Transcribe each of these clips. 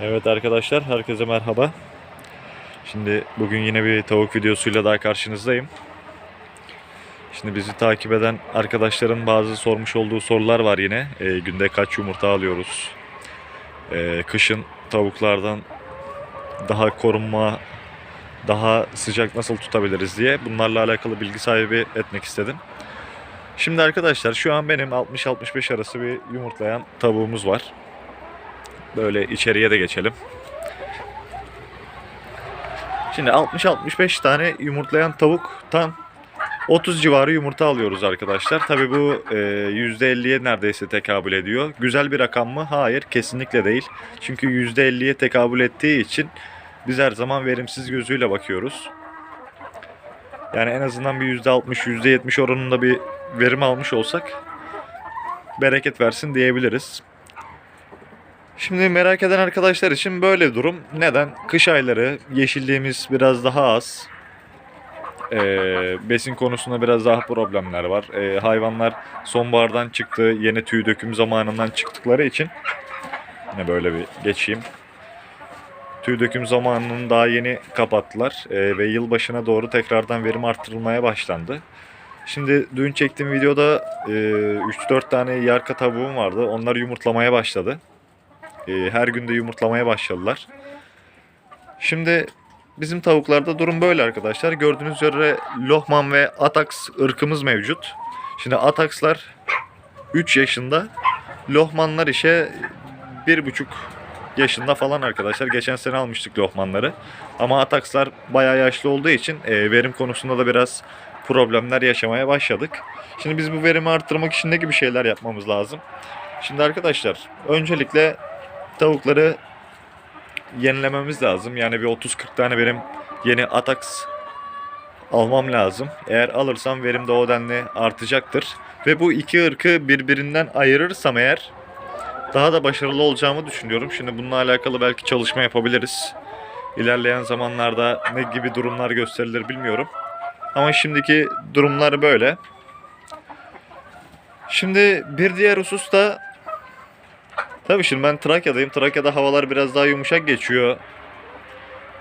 Evet arkadaşlar, herkese merhaba. Şimdi bugün yine bir tavuk videosuyla daha karşınızdayım. Şimdi bizi takip eden arkadaşların bazı sormuş olduğu sorular var yine. Ee, günde kaç yumurta alıyoruz? Ee, kışın tavuklardan daha korunma, daha sıcak nasıl tutabiliriz diye bunlarla alakalı bilgi sahibi etmek istedim. Şimdi arkadaşlar şu an benim 60-65 arası bir yumurtlayan tavuğumuz var. Böyle içeriye de geçelim. Şimdi 60-65 tane yumurtlayan tavuktan 30 civarı yumurta alıyoruz arkadaşlar. Tabi bu e, %50'ye neredeyse tekabül ediyor. Güzel bir rakam mı? Hayır kesinlikle değil. Çünkü %50'ye tekabül ettiği için biz her zaman verimsiz gözüyle bakıyoruz. Yani en azından bir %60, %70 oranında bir verim almış olsak bereket versin diyebiliriz. Şimdi merak eden arkadaşlar için böyle durum. Neden? Kış ayları yeşilliğimiz biraz daha az. Ee, besin konusunda biraz daha problemler var. Ee, hayvanlar sonbahardan çıktı, yeni tüy döküm zamanından çıktıkları için yine böyle bir geçeyim. Tüy döküm zamanını daha yeni kapattılar Ee, ve yılbaşına doğru tekrardan verim arttırılmaya başlandı. Şimdi dün çektiğim videoda e, 3-4 tane yarka tavuğum vardı. Onlar yumurtlamaya başladı. E, her günde yumurtlamaya başladılar. Şimdi bizim tavuklarda durum böyle arkadaşlar. Gördüğünüz üzere Lohman ve Atax ırkımız mevcut. Şimdi Atax'lar 3 yaşında. Lohmanlar işe 1,5 yaşında falan arkadaşlar. Geçen sene almıştık Lohmanları. Ama Atax'lar bayağı yaşlı olduğu için e, verim konusunda da biraz problemler yaşamaya başladık. Şimdi biz bu verimi arttırmak için ne gibi şeyler yapmamız lazım? Şimdi arkadaşlar öncelikle tavukları yenilememiz lazım. Yani bir 30-40 tane benim yeni Atax almam lazım. Eğer alırsam verim de o denli artacaktır. Ve bu iki ırkı birbirinden ayırırsam eğer daha da başarılı olacağımı düşünüyorum. Şimdi bununla alakalı belki çalışma yapabiliriz. İlerleyen zamanlarda ne gibi durumlar gösterilir bilmiyorum. Ama şimdiki durumlar böyle. Şimdi bir diğer husus da Tabii şimdi ben Trakya'dayım. Trakya'da havalar biraz daha yumuşak geçiyor.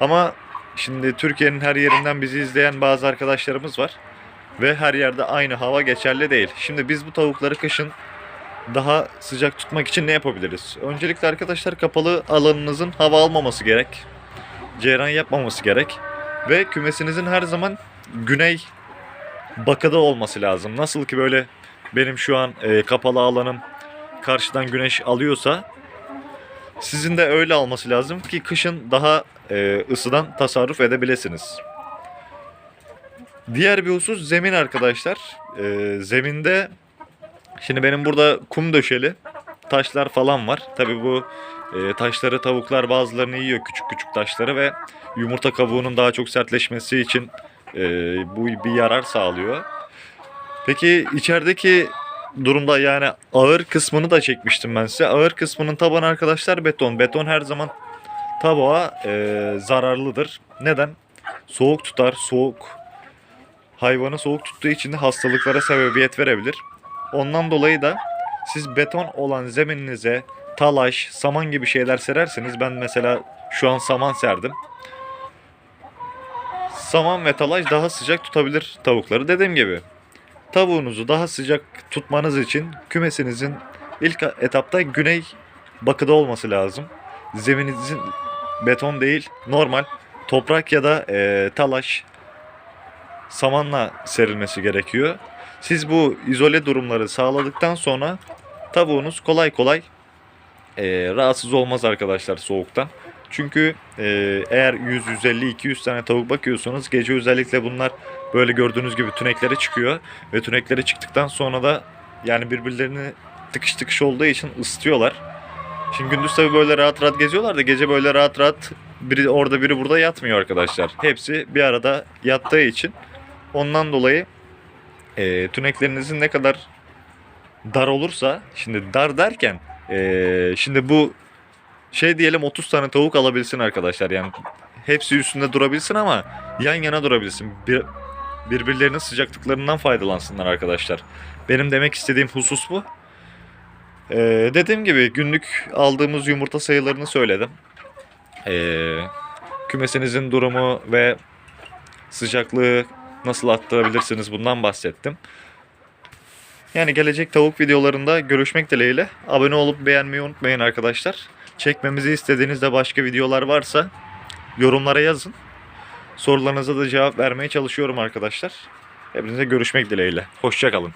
Ama şimdi Türkiye'nin her yerinden bizi izleyen bazı arkadaşlarımız var. Ve her yerde aynı hava geçerli değil. Şimdi biz bu tavukları kışın daha sıcak tutmak için ne yapabiliriz? Öncelikle arkadaşlar kapalı alanınızın hava almaması gerek. Ceyran yapmaması gerek. Ve kümesinizin her zaman güney bakıda olması lazım. Nasıl ki böyle benim şu an e, kapalı alanım karşıdan güneş alıyorsa sizin de öyle alması lazım ki kışın daha e, ısıdan tasarruf edebilirsiniz. Diğer bir husus zemin arkadaşlar. E, zeminde şimdi benim burada kum döşeli taşlar falan var. Tabi bu e, taşları tavuklar bazılarını yiyor küçük küçük taşları ve yumurta kabuğunun daha çok sertleşmesi için e, bu bir yarar sağlıyor. Peki içerideki durumda yani ağır kısmını da çekmiştim ben size. Ağır kısmının tabanı arkadaşlar beton. Beton her zaman tabağa e, zararlıdır. Neden? Soğuk tutar. Soğuk hayvanı soğuk tuttuğu için de hastalıklara sebebiyet verebilir. Ondan dolayı da siz beton olan zemininize talaş, saman gibi şeyler sererseniz ben mesela şu an saman serdim. Saman ve talaş daha sıcak tutabilir tavukları dediğim gibi. Tavuğunuzu daha sıcak tutmanız için kümesinizin ilk etapta güney bakıda olması lazım. Zemininizin beton değil normal toprak ya da e, talaş samanla serilmesi gerekiyor. Siz bu izole durumları sağladıktan sonra tavuğunuz kolay kolay e, rahatsız olmaz arkadaşlar soğuktan. Çünkü e, eğer 100, 150, 200 tane tavuk bakıyorsanız gece özellikle bunlar böyle gördüğünüz gibi tüneklere çıkıyor. Ve tüneklere çıktıktan sonra da yani birbirlerini tıkış tıkış olduğu için ısıtıyorlar. Şimdi gündüz tabii böyle rahat rahat geziyorlar da gece böyle rahat rahat biri orada biri burada yatmıyor arkadaşlar. Hepsi bir arada yattığı için ondan dolayı e, tüneklerinizin ne kadar dar olursa şimdi dar derken e, şimdi bu şey diyelim 30 tane tavuk alabilsin arkadaşlar yani hepsi üstünde durabilsin ama yan yana durabilsin. Bir, birbirlerinin sıcaklıklarından faydalansınlar arkadaşlar. Benim demek istediğim husus bu. Ee, dediğim gibi günlük aldığımız yumurta sayılarını söyledim. Ee, kümesinizin durumu ve sıcaklığı nasıl arttırabilirsiniz bundan bahsettim. Yani gelecek tavuk videolarında görüşmek dileğiyle. Abone olup beğenmeyi unutmayın arkadaşlar. Çekmemizi istediğinizde başka videolar varsa yorumlara yazın. Sorularınıza da cevap vermeye çalışıyorum arkadaşlar. Hepinize görüşmek dileğiyle. Hoşçakalın.